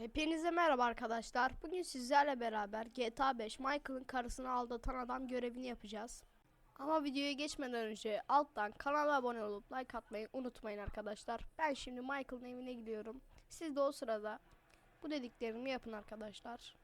Hepinize merhaba arkadaşlar. Bugün sizlerle beraber GTA 5 Michael'ın karısını aldatan adam görevini yapacağız. Ama videoya geçmeden önce alttan kanala abone olup like atmayı unutmayın arkadaşlar. Ben şimdi Michael'ın evine gidiyorum. Siz de o sırada bu dediklerimi yapın arkadaşlar.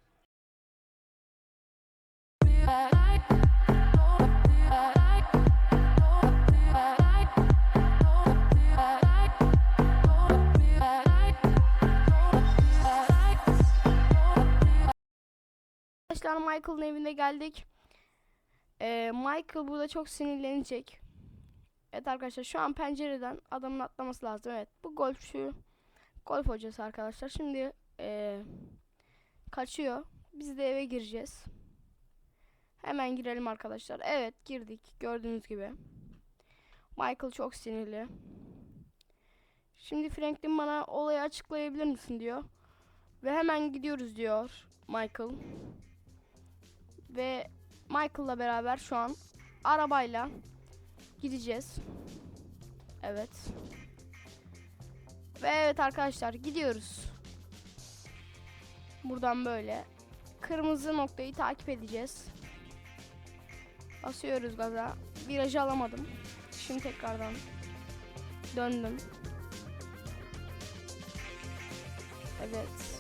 Arkadaşlar Michael'ın evine geldik. Ee, Michael burada çok sinirlenecek. Evet arkadaşlar şu an pencereden adamın atlaması lazım. Evet bu golfçü golf hocası arkadaşlar. Şimdi ee, kaçıyor. Biz de eve gireceğiz. Hemen girelim arkadaşlar. Evet girdik gördüğünüz gibi. Michael çok sinirli. Şimdi Franklin bana olayı açıklayabilir misin diyor. Ve hemen gidiyoruz diyor Michael. Ve Michael'la beraber şu an arabayla gideceğiz. Evet. Ve evet arkadaşlar gidiyoruz. Buradan böyle kırmızı noktayı takip edeceğiz. Basıyoruz gaza. Virajı alamadım. Şimdi tekrardan döndüm. Evet.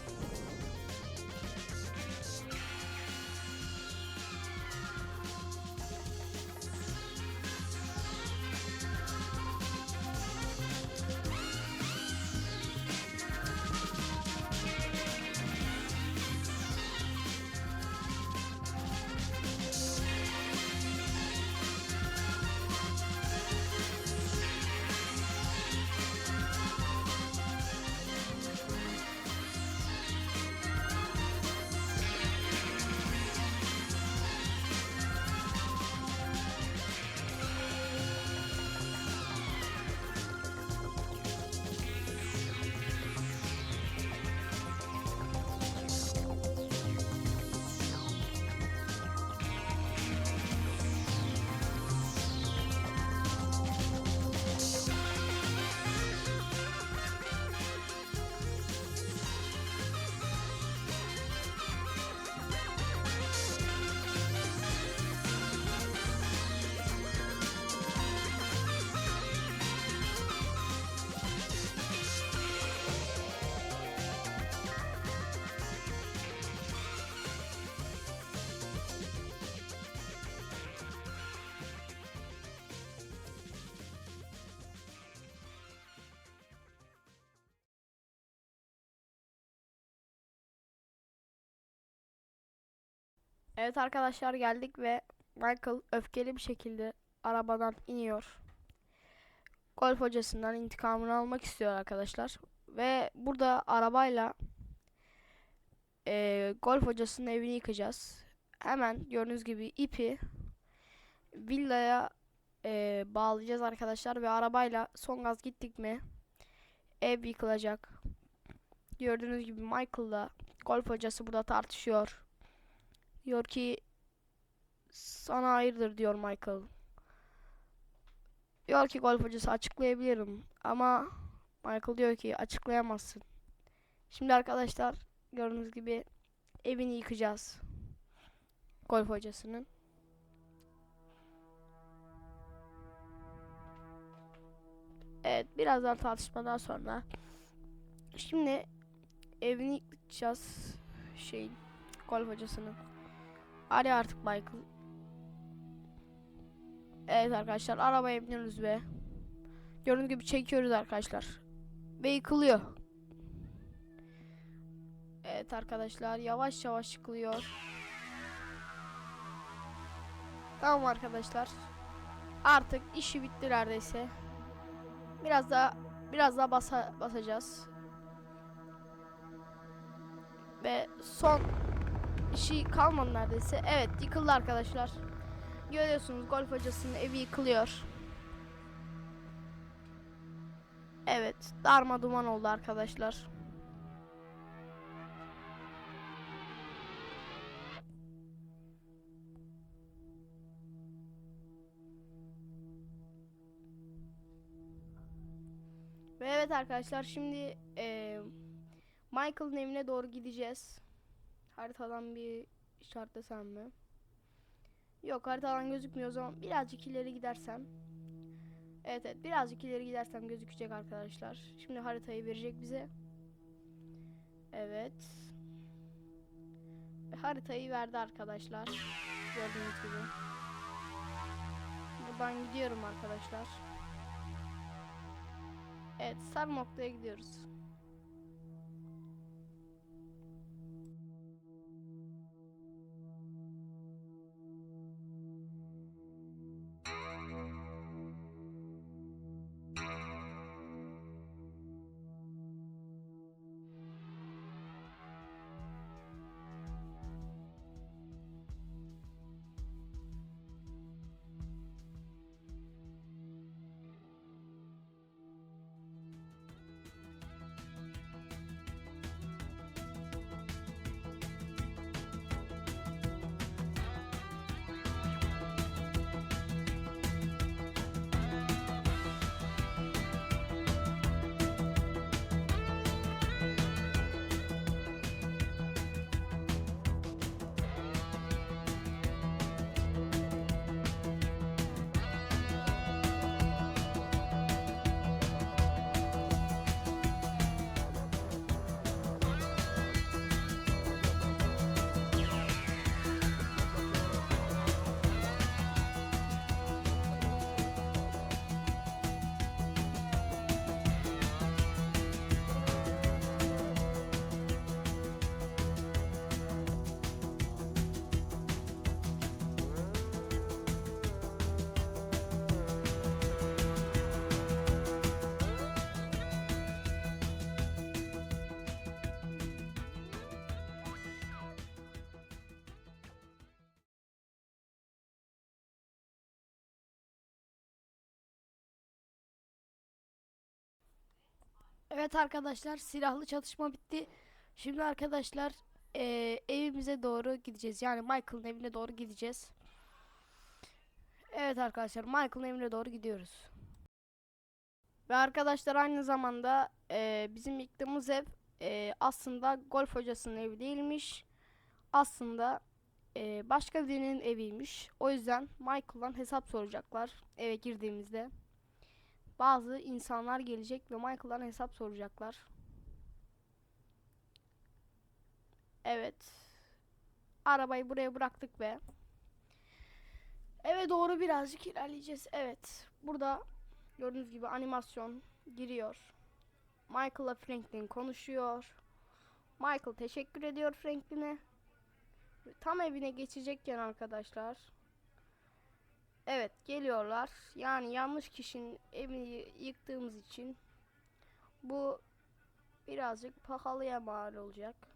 Evet arkadaşlar geldik ve Michael öfkeli bir şekilde arabadan iniyor. Golf hocasından intikamını almak istiyor arkadaşlar. Ve burada arabayla eee, golf hocasının evini yıkacağız. Hemen gördüğünüz gibi ipi villaya eee, bağlayacağız arkadaşlar ve arabayla son gaz gittik mi ev yıkılacak. Gördüğünüz gibi Michael'la golf hocası burada tartışıyor. Diyor ki sana hayırdır diyor Michael. Diyor ki golf hocası açıklayabilirim ama Michael diyor ki açıklayamazsın. Şimdi arkadaşlar gördüğünüz gibi evini yıkacağız. Golf hocasının. Evet biraz daha tartışmadan sonra şimdi evini yıkacağız şeyin golf hocasının. Hadi artık Michael. Evet arkadaşlar arabaya biniyoruz ve gördüğünüz gibi çekiyoruz arkadaşlar. Ve yıkılıyor. Evet arkadaşlar yavaş yavaş yıkılıyor. Tamam arkadaşlar. Artık işi bitti neredeyse. Biraz daha biraz daha basa, basacağız. Ve son bir şey kalmadı neredeyse. Evet yıkıldı arkadaşlar. Görüyorsunuz golf hocasının evi yıkılıyor. Evet darma duman oldu arkadaşlar. Ve evet arkadaşlar şimdi eee Michael'ın evine doğru gideceğiz. Haritadan bir işaretlesem mi? Yok haritadan gözükmüyor o zaman birazcık ileri gidersem. Evet evet birazcık ileri gidersem gözükecek arkadaşlar. Şimdi haritayı verecek bize. Evet. Ve haritayı verdi arkadaşlar. Gördüğünüz gibi. Buradan gidiyorum arkadaşlar. Evet sarı noktaya gidiyoruz. Evet arkadaşlar silahlı çatışma bitti. Şimdi arkadaşlar eee, evimize doğru gideceğiz. Yani Michael'ın evine doğru gideceğiz. Evet arkadaşlar Michael'ın evine doğru gidiyoruz. Ve arkadaşlar aynı zamanda eee, bizim yıktığımız ev eee, aslında golf hocasının evi değilmiş. Aslında eee, başka birinin eviymiş. O yüzden Michael'dan hesap soracaklar eve girdiğimizde bazı insanlar gelecek ve Michael'dan hesap soracaklar. Evet. Arabayı buraya bıraktık ve eve doğru birazcık ilerleyeceğiz. Evet. Burada gördüğünüz gibi animasyon giriyor. Michael'la Franklin konuşuyor. Michael teşekkür ediyor Franklin'e. Tam evine geçecekken arkadaşlar. Evet geliyorlar. Yani yanlış kişinin evini yıktığımız için bu birazcık pahalıya mal olacak.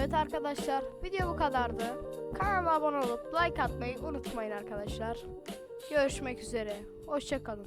Evet arkadaşlar video bu kadardı. Kanala abone olup like atmayı unutmayın arkadaşlar. Görüşmek üzere. Hoşçakalın.